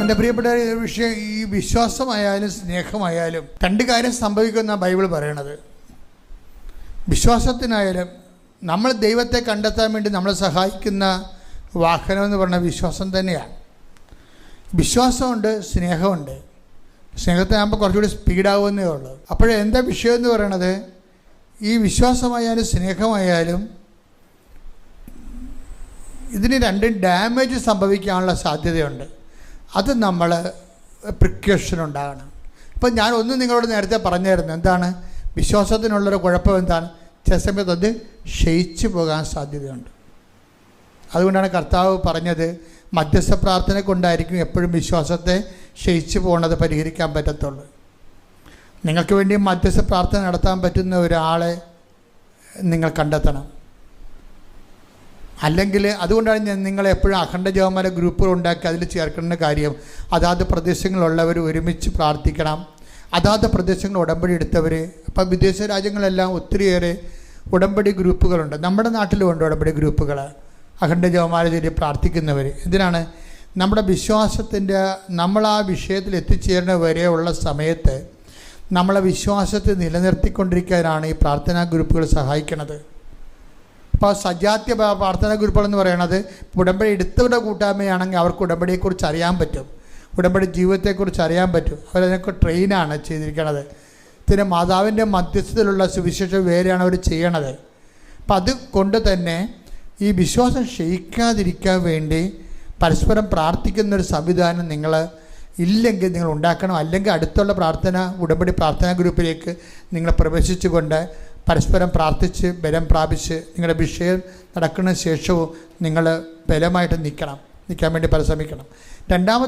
എന്റെ പ്രിയപ്പെട്ട വിഷയം ഈ വിശ്വാസമായാലും സ്നേഹമായാലും രണ്ട് കാര്യം സംഭവിക്കുന്ന ബൈബിൾ പറയണത്. വിശ്വാസത്തിനായാലും നമ്മൾ ദൈവത്തെ കണ്ടെത്താൻ വേണ്ടി നമ്മളെ സഹായിക്കുന്ന വാഹനം എന്ന് പറഞ്ഞ വിശ്വാസം തന്നെയാണ് വിശ്വാസമുണ്ട് സ്നേഹമുണ്ട്. സ്നേഹത്തിനാകുമ്പോൾ കുറച്ചുകൂടി സ്പീഡാവുന്നേ ഉള്ളൂ. അപ്പോഴേ എന്താ വിഷയം എന്ന് പറയണത്? ഈ വിശ്വാസമായാലും സ്നേഹമായാലും ഇതിന് രണ്ട് ഡാമേജ് സംഭവിക്കാനുള്ള സാധ്യതയുണ്ട്. അത് നമ്മൾ പ്രിക്കോഷൻ ഉണ്ടാകണം. ഇപ്പം ഞാൻ ഒന്ന് നിങ്ങളോട് നേരത്തെ പറഞ്ഞായിരുന്നു എന്താണ്? വിശ്വാസത്തിനുള്ളൊരു കുഴപ്പം എന്താണ്? ചില സമയത്ത് അത് ക്ഷയിച്ചു പോകാൻ സാധ്യതയുണ്ട്. അതുകൊണ്ടാണ് കർത്താവ് പറഞ്ഞത് മധ്യസ്ഥ പ്രാർത്ഥന കൊണ്ടായിരിക്കും എപ്പോഴും വിശ്വാസത്തെ ക്ഷയിച്ചു പോകുന്നത് പരിഹരിക്കാൻ പറ്റത്തുള്ളൂ. നിങ്ങൾക്ക് വേണ്ടി മധ്യസ്ഥ പ്രാർത്ഥന നടത്താൻ പറ്റുന്ന ഒരാളെ നിങ്ങൾ കണ്ടെത്തണം. അല്ലെങ്കിൽ അതുകൊണ്ടാണ് ഞാൻ നിങ്ങളെ എപ്പോഴും അഖണ്ഡ ജവമാല ഗ്രൂപ്പുകൾ ഉണ്ടാക്കി അതിൽ ചേർക്കേണ്ട കാര്യം. അതാത് പ്രദേശങ്ങളിലുള്ളവർ ഒരുമിച്ച് പ്രാർത്ഥിക്കണം. അതാത് പ്രദേശങ്ങൾ ഉടമ്പടി എടുത്തവർ ഇപ്പം വിദേശ രാജ്യങ്ങളെല്ലാം ഒത്തിരിയേറെ ഉടമ്പടി ഗ്രൂപ്പുകളുണ്ട് നമ്മുടെ നാട്ടിലും ഉണ്ട് ഉടമ്പടി ഗ്രൂപ്പുകൾ അഖണ്ഡ ജവമാല ചൊല്ലി പ്രാർത്ഥിക്കുന്നവർ എന്തിനാണ് നമ്മുടെ വിശ്വാസത്തിന്റെ നമ്മൾ ആ വിഷയത്തിൽ എത്തിച്ചേരുന്ന വരെയുള്ള സമയത്ത് നമ്മളെ വിശ്വാസത്തെ നിലനിർത്തിക്കൊണ്ടിരിക്കാനാണ് ഈ പ്രാർത്ഥനാ ഗ്രൂപ്പുകൾ സഹായിക്കുന്നത് ഇപ്പോൾ സജാത്യ പ്രാർത്ഥന എന്ന് പറയുന്നത് ഉടമ്പടി എടുത്തവരുടെ കൂട്ടായ്മയാണെങ്കിൽ അവർക്ക് ഉടമ്പടിയെക്കുറിച്ച് അറിയാൻ പറ്റും. ഉടമ്പടി ജീവിതത്തെക്കുറിച്ച് അറിയാൻ പറ്റും. അവരതിനൊക്കെ ട്രെയിനാണ് ചെയ്തിരിക്കുന്നത് പിന്നെ മാതാവിന്റെ മധ്യസ്ഥതയിലുള്ള സുവിശേഷം വേറെയാണ് അവർ ചെയ്യണത്. അപ്പം അത് കൊണ്ട് തന്നെ ഈ വിശ്വാസം ക്ഷയിക്കാതിരിക്കാൻ വേണ്ടി പരസ്പരം പ്രാർത്ഥിക്കുന്ന ഒരു സംവിധാനം നിങ്ങൾ ഇല്ലെങ്കിൽ നിങ്ങൾ ഉണ്ടാക്കണം. അല്ലെങ്കിൽ അടുത്തുള്ള പ്രാർത്ഥന ഉടമ്പടി പ്രാർത്ഥനാ ഗ്രൂപ്പിലേക്ക് നിങ്ങൾ പ്രവേശിച്ചുകൊണ്ട് പരസ്പരം പ്രാർത്ഥിച്ച് ബലം പ്രാപിച്ച് നിങ്ങളുടെ വിഷയം നടക്കുന്ന ശേഷവും നിങ്ങൾ ബലമായിട്ട് നിൽക്കണം. നിൽക്കാൻ വേണ്ടി പരിശ്രമിക്കണം. രണ്ടാമത്തെ